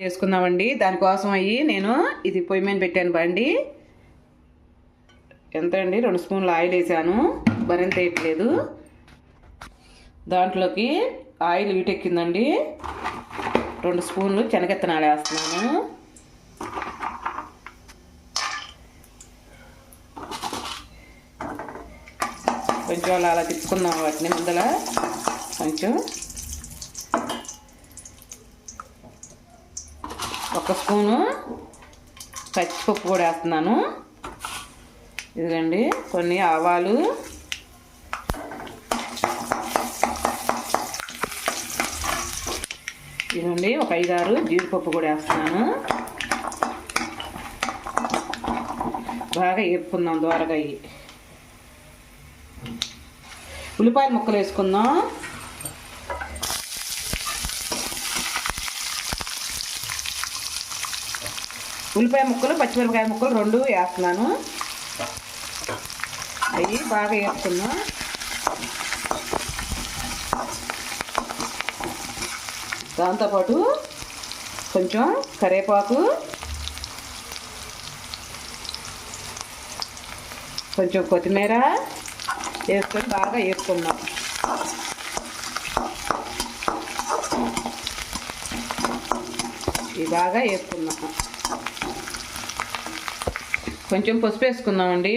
చేసుకుందామండి. దానికోసం అయ్యి నేను ఇది పొయ్యి మీద పెట్టాను బండి. ఎంత అండి రెండు స్పూన్లు ఆయిల్ వేసాను. మరింత వేయట్లేదు దాంట్లోకి ఆయిల్ వీటెక్కిందండి రెండు స్పూన్లు శనగెత్తనాలు వేస్తున్నాను. కొంచెం అలా అలా తిప్పుకుందాం వాటిని ముందల. కొంచెం ఒక స్పూను పచ్చిపప్పు కూడా వేస్తున్నాను. ఇదిగండి కొన్ని ఆవాలు. ఇదిగండి ఒక ఐదారు జీడిపప్పు కూడా వేస్తున్నాను. బాగా వేపుకుందాం దోరగా ఉల్లిపాయల ముక్కలు వేసుకుందాం. ఉల్లిపాయ ముక్కలు పచ్చిమిరపకాయ ముక్కలు రెండు వేస్తున్నాను. అవి బాగా వేసుకుందాం దాంతోపాటు కొంచెం కరివేపాకు కొంచెం కొత్తిమీర వేసుకొని బాగా వేసుకున్నాం ఇవి బాగా వేసుకున్నాం కొంచెం పసుపు వేసుకుందామండి.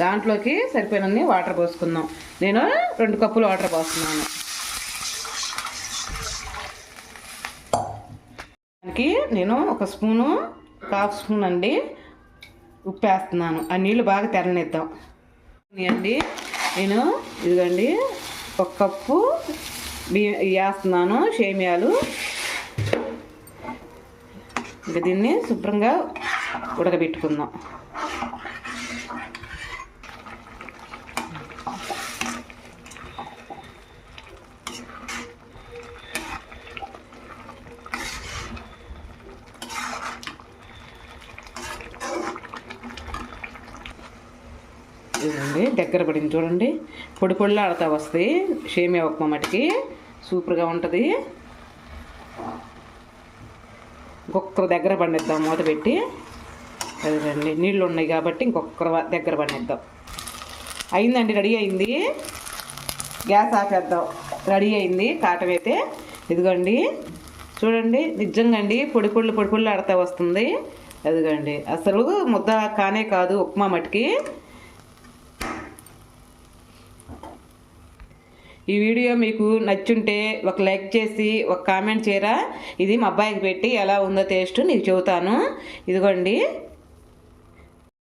దాంట్లోకి సరిపోయినన్ని వాటర్ పోసుకుందాం. నేను రెండు కప్పులు వాటర్ పోస్తున్నాను. దానికి నేను ఒక స్పూను హాఫ్ స్పూన్ అండి ఉప్పు వేస్తున్నాను. ఆ నీళ్ళు బాగా తెరనిద్దాం అండి నేను ఇదిగండి ఒక కప్పు బియ్యం వేస్తున్నాను సేమియాలు. ఇంకా దీన్ని శుభ్రంగా ఉడకబెట్టుకుందాం. ఇదండి. దగ్గర పడింది చూడండి. పొడి పొడిలో వస్తుంది. వస్తాయి షేమియా ఉప్మా మటుకి. సూపర్గా ఉంటుంది. ఇంకొకరు దగ్గర పండిద్దాం మూత పెట్టి. అదండి నీళ్ళు ఉన్నాయి కాబట్టి ఇంకొకరు దగ్గర పండిద్దాం. అయిందండి. రెడీ అయింది. గ్యాస్ ఆపేద్దాం. రెడీ అయింది. కాటం అయితే ఇదిగోండి. చూడండి. నిజంగా అండి. పొడి పొళ్ళు పొడి పొళ్ళు ఆడతా వస్తుంది. అదిగోండి. అసలు ముద్ద కానే కాదు. ఉప్మా మటుకి. ఈ వీడియో మీకు నచ్చుంటే ఒక లైక్ చేసి ఒక కామెంట్ చేయరా. ఇది మా అబ్బాయికి పెట్టి ఎలా ఉందో టేస్ట్ నీకు చెబుతాను. ఇదిగోండి.